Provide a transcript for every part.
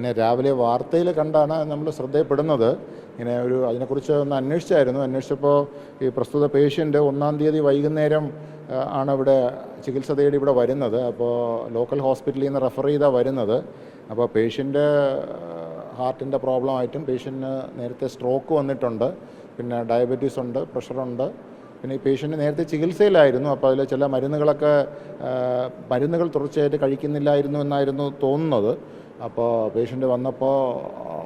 ഇങ്ങനെ രാവിലെ വാർത്തയിൽ കണ്ടാണ് നമ്മൾ ശ്രദ്ധയപ്പെടുന്നത്. ഇങ്ങനെ ഒരു അതിനെക്കുറിച്ച് ഒന്ന് അന്വേഷിച്ചായിരുന്നു. അന്വേഷിച്ചപ്പോൾ ഈ പ്രസ്തുത പേഷ്യന്റ് ഒന്നാം തീയതി വൈകുന്നേരം ആണ് ഇവിടെ ചികിത്സ തേടി ഇവിടെ വരുന്നത്. അപ്പോൾ ലോക്കൽ ഹോസ്പിറ്റലിൽ നിന്ന് റെഫർ ചെയ്താണ് വരുന്നത്. അപ്പോൾ പേഷ്യന്റ് ഹാർട്ടിന്റെ പ്രോബ്ലം ആയിട്ടും പേഷ്യന്റിന് നേരത്തെ സ്ട്രോക്ക് വന്നിട്ടുണ്ട്. പിന്നെ ഡയബറ്റീസ് ഉണ്ട് പ്രഷറുണ്ട് പിന്നെ ഈ പേഷ്യന്റ് നേരത്തെ ചികിത്സയിലായിരുന്നു. അപ്പോൾ അതിൽ ചില മരുന്നുകളൊക്കെ മരുന്നുകൾ തുടർച്ചയായിട്ട് കഴിക്കുന്നില്ലായിരുന്നു എന്നായിരുന്നു തോന്നുന്നത്. അപ്പോൾ പേഷ്യന്റ് വന്നപ്പോൾ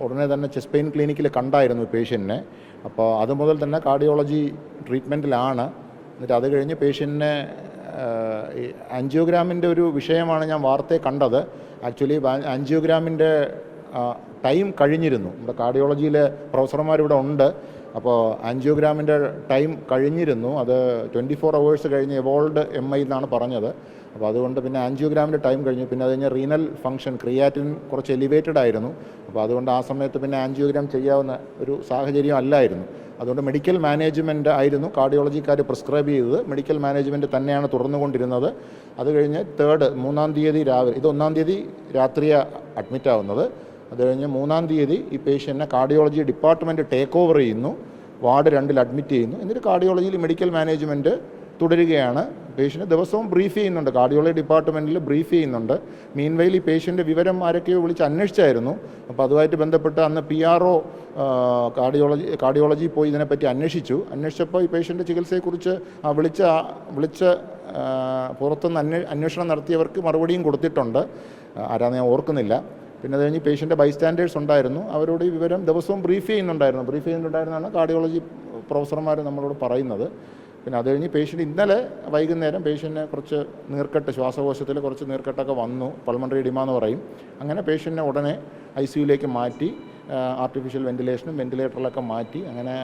ഉടനെ തന്നെ ചെസ്റ്റ് പെയിൻ ക്ലിനിക്കിൽ കണ്ടായിരുന്നു പേഷ്യന്റിനെ അപ്പോൾ അത് മുതൽ തന്നെ കാർഡിയോളജി ട്രീറ്റ്മെന്റിലാണ് എന്നിട്ട് അത് കഴിഞ്ഞ് പേഷ്യന്റിനെ ആൻജിയോഗ്രാമിന്റെ ഒരു വിഷയമാണ് ഞാൻ വാർത്തയെ കണ്ടത്. ആക്ച്വലി ആൻജിയോഗ്രാമിന്റെ ടൈം കഴിഞ്ഞിരുന്നു. നമ്മുടെ കാർഡിയോളജിയിലെ പ്രൊഫസർമാർ ഇവിടെ ഉണ്ട്. അപ്പോൾ ആൻജിയോഗ്രാമിന്റെ ടൈം കഴിഞ്ഞിരുന്നു. അത് ട്വന്റി ഫോർ അവേഴ്സ് കഴിഞ്ഞ് എവോൾഡ് എം ഐ എന്നാണ് പറഞ്ഞത്. അപ്പോൾ അതുകൊണ്ട് പിന്നെ ആൻജിയോഗ്രാമിന്റെ ടൈം കഴിഞ്ഞു. പിന്നെ അത് കഴിഞ്ഞ് റീനൽ ഫംഗ്ഷൻ ക്രിയാറ്റിൻ കുറച്ച് എലിവേറ്റഡ് ആയിരുന്നു. അപ്പോൾ അതുകൊണ്ട് ആ സമയത്ത് പിന്നെ ആൻജിയോഗ്രാം ചെയ്യാവുന്ന ഒരു സാഹചര്യം അല്ലായിരുന്നു. അതുകൊണ്ട് മെഡിക്കൽ മാനേജ്മെന്റ് ആയിരുന്നു. കാർഡിയോളജിക്കാർ പ്രിസ്ക്രൈബ് ചെയ്തത്. മെഡിക്കൽ മാനേജ്മെന്റ് തന്നെയാണ് തുറന്നുകൊണ്ടിരുന്നത് അത് കഴിഞ്ഞ് തേർഡ് മൂന്നാം തീയതി രാവിലെ ഇത് ഒന്നാം തീയതി രാത്രിയാണ് അഡ്മിറ്റ് ആവുന്നത്. അത് കഴിഞ്ഞ് മൂന്നാം തീയതി ഈ പേഷ്യന്റിനെ കാർഡിയോളജി ഡിപ്പാർട്ട്മെന്റ് ടേക്ക് ഓവർ ചെയ്യുന്നു. വാർഡ് രണ്ടിൽ അഡ്മിറ്റ് ചെയ്യുന്നു. എന്നിട്ട് കാർഡിയോളജിയിൽ മെഡിക്കൽ മാനേജ്മെന്റ് തുടരുകയാണ്. പേഷ്യന്റ് ദിവസവും ബ്രീഫ് ചെയ്യുന്നുണ്ട്. കാർഡിയോളജി ഡിപ്പാർട്ട്മെന്റിൽ ബ്രീഫ് ചെയ്യുന്നുണ്ട്. മീൻവെയിൽ ഈ പേഷ്യന്റെ വിവരം ആരൊക്കെയോ വിളിച്ച് അന്വേഷിച്ചായിരുന്നു. അപ്പോൾ അതുമായിട്ട് ബന്ധപ്പെട്ട് അന്ന് P R O cardiology cardiology പോയി ഇതിനെപ്പറ്റി അന്വേഷിച്ചു. അന്വേഷിച്ചപ്പോൾ ഈ പേഷ്യന്റെ ചികിത്സയെക്കുറിച്ച് ആ വിളിച്ച വിളിച്ച പുറത്തുനിന്ന് അന്വേ അന്വേഷണം നടത്തിയവർക്ക് മറുപടിയും കൊടുത്തിട്ടുണ്ട്. ആരാന്ന് ഞാൻ ഓർക്കുന്നില്ല. പിന്നെ അത് കഴിഞ്ഞ് പേഷ്യന്റെ ബൈസ്റ്റാൻഡേഴ്സ് ഉണ്ടായിരുന്നു. അവരോട് ഈ വിവരം ദിവസവും ബ്രീഫ് ചെയ്യുന്നുണ്ടായിരുന്നു. ബ്രീഫ് ചെയ്യുന്നുണ്ടായിരുന്നാണ് കാർഡിയോളജി പ്രൊഫസർമാർ നമ്മളോട് പറയുന്നത്. പിന്നെ അത് കഴിഞ്ഞ് പേഷ്യന്റ് ഇന്നലെ വൈകുന്നേരം പേഷ്യന്റിന് കുറച്ച് നീർക്കെട്ട് ശ്വാസകോശത്തിൽ കുറച്ച് നീർക്കെട്ടൊക്കെ വന്നു. പൾമണറി ഇഡിമ എന്ന് പറയും. അങ്ങനെ പേഷ്യന്റിനെ ഉടനെ ഐ സിയുലേക്ക് മാറ്റി. ആർട്ടിഫിഷ്യൽ വെന്റിലേഷനും വെന്റിലേറ്ററിലൊക്കെ മാറ്റി അങ്ങനെ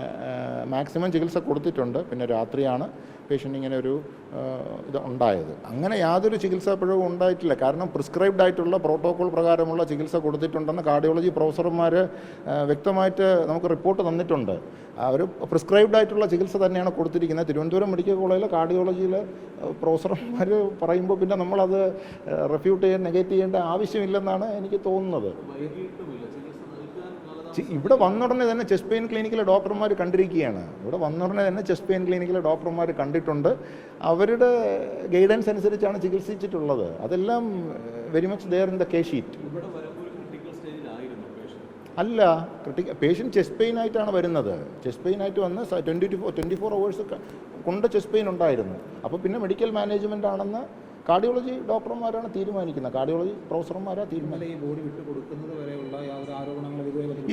മാക്സിമം ചികിത്സ കൊടുത്തിട്ടുണ്ട്. പിന്നെ രാത്രിയാണ് പേഷ്യന്റ് ഇങ്ങനെ ഒരു ഇത് ഉണ്ടായത്. അങ്ങനെ യാതൊരു ചികിത്സാ പിഴവും ഉണ്ടായിട്ടില്ല. കാരണം പ്രിസ്ക്രൈബ്ഡ് ആയിട്ടുള്ള പ്രോട്ടോകോൾ പ്രകാരമുള്ള ചികിത്സ കൊടുത്തിട്ടുണ്ടെന്ന് കാർഡിയോളജി പ്രൊഫസർമാർ വ്യക്തമായിട്ട് നമുക്ക് റിപ്പോർട്ട് തന്നിട്ടുണ്ട്. അവർ പ്രിസ്ക്രൈബ്ഡ് ആയിട്ടുള്ള ചികിത്സ തന്നെയാണ് കൊടുത്തിരിക്കുന്നത്. തിരുവനന്തപുരം മെഡിക്കൽ കോളേജിലെ കാർഡിയോളജിയിൽ പ്രൊഫസർമാർ പറയുമ്പോൾ പിന്നെ നമ്മളത് റെഫ്യൂട്ട് ചെയ്യാൻ നെഗറ്റ് ചെയ്യേണ്ട ആവശ്യമില്ലെന്നാണ് എനിക്ക് തോന്നുന്നത്. ഇവിടെ വന്നുടനെ തന്നെ ചെസ്റ്റ് പെയിൻ ക്ലിനിക്കിലെ ഡോക്ടർമാർ കണ്ടിരിക്കുകയാണ്. ഇവിടെ വന്നുടനെ തന്നെ ചെസ്റ്റ് പെയിൻ ക്ലിനിക്കിലെ ഡോക്ടർമാർ കണ്ടിട്ടുണ്ട്. അവരുടെ ഗൈഡൻസ് അനുസരിച്ചാണ് ചികിത്സിച്ചിട്ടുള്ളത്. അതെല്ലാം very much there in the case sheet അല്ല ക്രിട്ടിക്കൽ പേഷ്യന്റ് ചെസ്റ്റ് പെയിൻ ആയിട്ടാണ് വരുന്നത്. ചെസ്റ്റ് പെയിൻ ആയിട്ട് വന്ന് twenty four twenty four hours കൊണ്ട് ചെസ്റ്റ് പെയിൻ ഉണ്ടായിരുന്നു. അപ്പോൾ പിന്നെ മെഡിക്കൽ മാനേജ്മെന്റ് ആണെന്ന് കാർഡിയോളജി ഡോക്ടർമാരാണ് തീരുമാനിക്കുന്നത്. കാർഡിയോളജി പ്രൊഫസർമാരാണ് തീരുമാനിക്കുന്നത്.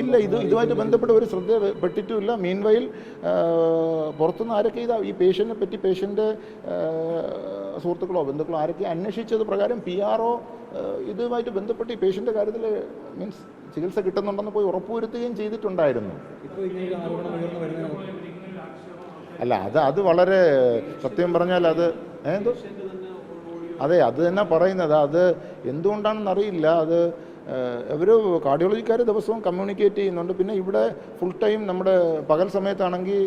ഇല്ല ഇത് ഇതുമായിട്ട് ബന്ധപ്പെട്ട് ഒരു ശ്രദ്ധ പെട്ടിട്ടുമില്ല. മീൻവയിൽ പുറത്തുനിന്ന് ആരൊക്കെ ഇതാ ഈ പേഷ്യന്റിനെ പറ്റി പേഷ്യന്റെ സുഹൃത്തുക്കളോ ബന്ധുക്കളോ ആരൊക്കെ അന്വേഷിച്ചത് പ്രകാരം പി ആർ ഒ ഇതുമായിട്ട് ബന്ധപ്പെട്ട് ഈ പേഷ്യന്റെ കാര്യത്തിൽ മീൻസ് ചികിത്സ കിട്ടുന്നുണ്ടെന്ന് പോയി ഉറപ്പുവരുത്തുകയും ചെയ്തിട്ടുണ്ടായിരുന്നു. അല്ല അത് അത് വളരെ സത്യം പറഞ്ഞാൽ അത് എന്തോ? അതെ അത് തന്നെ പറയുന്നത്. അത് എന്തുകൊണ്ടാണെന്ന് അറിയില്ല. അത് അവർ കാർഡിയോളജിക്കാർ ദിവസവും കമ്മ്യൂണിക്കേറ്റ് ചെയ്യുന്നുണ്ട്. പിന്നെ ഇവിടെ ഫുൾ ടൈം നമ്മുടെ പകൽ സമയത്താണെങ്കിൽ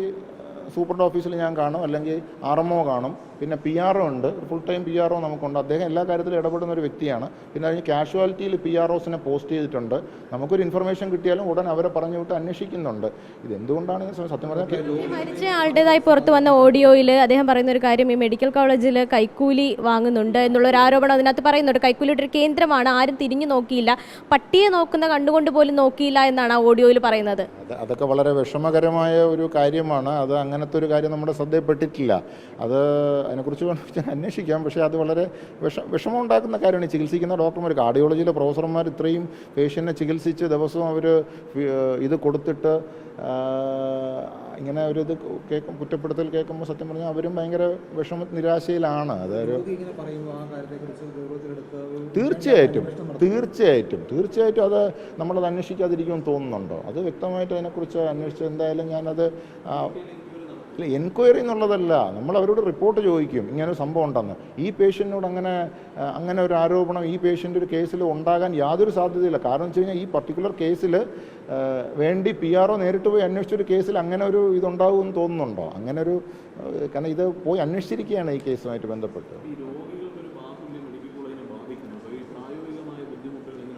സൂപ്രണ്ട് ഓഫീസിൽ ഞാൻ കാണും. അല്ലെങ്കിൽ ആർ എം ഒ കാണും. പിന്നെ പി ആർ ഒ ഉണ്ട്. Full time P R O നമുക്കുണ്ട്. അദ്ദേഹം എല്ലാ കാര്യത്തിലും ഇടപെടുന്ന ഒരു വ്യക്തിയാണ്. പിന്നെ അതിന് കാഷ്വാലിറ്റിയിൽ പി ആർ ഒസിനെ പോസ്റ്റ് ചെയ്തിട്ടുണ്ട്. നമുക്കൊരു ഇൻഫർമേഷൻ കിട്ടിയാലും ഉടൻ അവരെ പറഞ്ഞു വിട്ട് അന്വേഷിക്കുന്നുണ്ട്. ഇത് എന്തുകൊണ്ടാണ് സത്യം പറഞ്ഞാൽ മരിച്ച ആളുടേതായി പുറത്തു വന്ന ഓഡിയോയിൽ അദ്ദേഹം പറയുന്ന ഒരു കാര്യം ഈ മെഡിക്കൽ കോളേജിൽ കൈക്കൂലി വാങ്ങുന്നുണ്ട് എന്നുള്ള ഒരു ആരോപണം അതിനകത്ത് പറയുന്നുണ്ട്. കൈക്കൂലിയുടെ ഒരു കേന്ദ്രമാണ്. ആരും തിരിഞ്ഞു നോക്കിയില്ല. പട്ടിയെ നോക്കുന്ന കണ്ടുകൊണ്ട് പോലും നോക്കിയില്ല എന്നാണ് ആ ഓഡിയോയിൽ പറയുന്നത്. അതൊക്കെ വളരെ വിഷമകരമായ ഒരു കാര്യമാണ്. അത് അങ്ങനത്തെ ഒരു കാര്യം നമ്മുടെ ശ്രദ്ധയിൽപ്പെട്ടിട്ടില്ല അത് അതിനെക്കുറിച്ച് വേണമെങ്കിൽ അന്വേഷിക്കാം. പക്ഷേ അത് വളരെ വിഷ വിഷമം ഉണ്ടാക്കുന്ന കാര്യമാണ്. ഈ ചികിത്സിക്കുന്ന ഡോക്ടർമാർ കാർഡിയോളജിയിലെ പ്രൊഫസർമാർ ഇത്രയും പേഷ്യന്റിനെ ചികിത്സിച്ച് ദിവസവും അവർ ഇത് കൊടുത്തിട്ട് ഇങ്ങനെ ഒരു ഇത് കേൾക്കും കുറ്റപ്പെടുത്തൽ കേൾക്കുമ്പോൾ സത്യം പറഞ്ഞാൽ അവരും ഭയങ്കര വിഷമ നിരാശയിലാണ്. അതൊരു തീർച്ചയായിട്ടും തീർച്ചയായിട്ടും തീർച്ചയായിട്ടും അത് നമ്മളത് അന്വേഷിക്കാതിരിക്കുമെന്ന് തോന്നുന്നുണ്ടോ? അത് വ്യക്തമായിട്ട് അതിനെക്കുറിച്ച് അന്വേഷിച്ച് എന്തായാലും ഞാനത് ആ, ഇല്ല എൻക്വയറി എന്നുള്ളതല്ല. നമ്മൾ അവരോട് റിപ്പോർട്ട് ചോദിക്കും. ഇങ്ങനെ ഒരു സംഭവം ഉണ്ടെന്ന്. ഈ പേഷ്യന്റിനോട് അങ്ങനെ അങ്ങനെ ഒരു ആരോപണം ഈ പേഷ്യന്റെ ഒരു കേസിൽ ഉണ്ടാകാൻ യാതൊരു സാധ്യതയില്ല. കാരണം വെച്ച് കഴിഞ്ഞാൽ ഈ പർട്ടിക്കുലർ കേസിൽ വേണ്ടി പി ആർ ഒ നേരിട്ട് പോയി അന്വേഷിച്ചൊരു കേസിൽ അങ്ങനെ ഒരു ഇതുണ്ടാകുമെന്ന് തോന്നുന്നുണ്ടോ? അങ്ങനെ ഒരു കാരണം ഇത് പോയി അന്വേഷിച്ചിരിക്കുകയാണ് ഈ കേസുമായിട്ട് ബന്ധപ്പെട്ട്.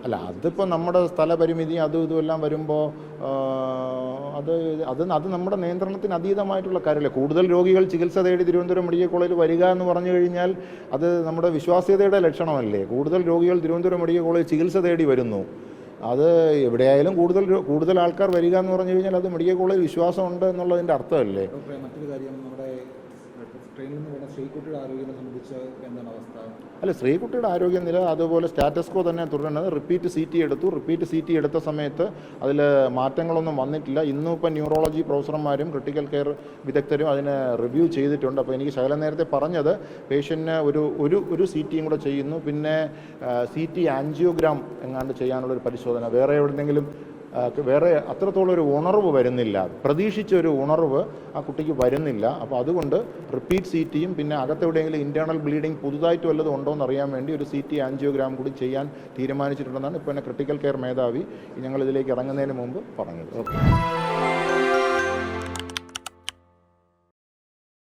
അല്ല അതിപ്പോൾ നമ്മുടെ സ്ഥലപരിമിതി അതും ഇതുമെല്ലാം വരുമ്പോൾ അത് അത് അത് നമ്മുടെ നിയന്ത്രണത്തിന് അതീതമായിട്ടുള്ള കാര്യമല്ല? കൂടുതൽ രോഗികൾ ചികിത്സ തേടി തിരുവനന്തപുരം മെഡിക്കൽ കോളേജിൽ വരിക എന്ന് പറഞ്ഞു കഴിഞ്ഞാൽ അത് നമ്മുടെ വിശ്വാസ്യതയുടെ ലക്ഷണമല്ലേ? കൂടുതൽ രോഗികൾ തിരുവനന്തപുരം മെഡിക്കൽ കോളേജ് ചികിത്സ തേടി വരുന്നു. അത് എവിടെയായാലും കൂടുതൽ കൂടുതൽ ആൾക്കാർ വരിക എന്ന് പറഞ്ഞു കഴിഞ്ഞാൽ അത് മെഡിക്കൽ കോളേജ് വിശ്വാസമുണ്ട് എന്നുള്ളതിന്റെ അർത്ഥമല്ലേ? മറ്റൊരു കാര്യം നമ്മുടെ അല്ല ശ്രീകുട്ടിയുടെ ആരോഗ്യനില അതുപോലെ സ്റ്റാറ്റസ് കോ തന്നെ തുടരുന്നത്. റിപ്പീറ്റ് സി ടി എടുത്തു. റിപ്പീറ്റ് സി ടി എടുത്ത സമയത്ത് അതിൽ മാറ്റങ്ങളൊന്നും വന്നിട്ടില്ല. ഇന്നും ഇപ്പം ന്യൂറോളജി പ്രൊഫസർമാരും ക്രിട്ടിക്കൽ കെയർ വിദഗ്ധരും അതിനെ റിവ്യൂ ചെയ്തിട്ടുണ്ട്. അപ്പോൾ എനിക്ക് ശകലം നേരത്തെ പറഞ്ഞത് പേഷ്യന്റിന് ഒരു ഒരു ഒരു സി ടിയും കൂടെ ചെയ്യുന്നു. പിന്നെ സി ടി ആൻജിയോഗ്രാം എങ്ങാണ്ട് ചെയ്യാനുള്ളൊരു പരിശോധന. വേറെ എവിടെയെങ്കിലും വേറെ അത്രത്തോളം ഒരു ഉണർവ് വരുന്നില്ല. പ്രതീക്ഷിച്ച ഒരു ഉണർവ് ആ കുട്ടിക്ക് വരുന്നില്ല. അപ്പോൾ അതുകൊണ്ട് റിപ്പീറ്റ് സി ടിയും പിന്നെ അകത്തെവിടെയെങ്കിലും ഇന്റേർണൽ ബ്ലീഡിംഗ് പുതുതായിട്ട് വല്ലതും ഉണ്ടോ എന്ന് അറിയാൻ വേണ്ടി ഒരു സി ടി ആൻജിയോഗ്രാം കൂടി ചെയ്യാൻ തീരുമാനിച്ചിട്ടുണ്ടെന്നാണ് ഇപ്പോൾ എന്നെ ക്രിട്ടിക്കൽ കെയർ മേധാവി ഞങ്ങളിതിലേക്ക് ഇറങ്ങുന്നതിന് മുമ്പ് പറഞ്ഞത്. ഓക്കെ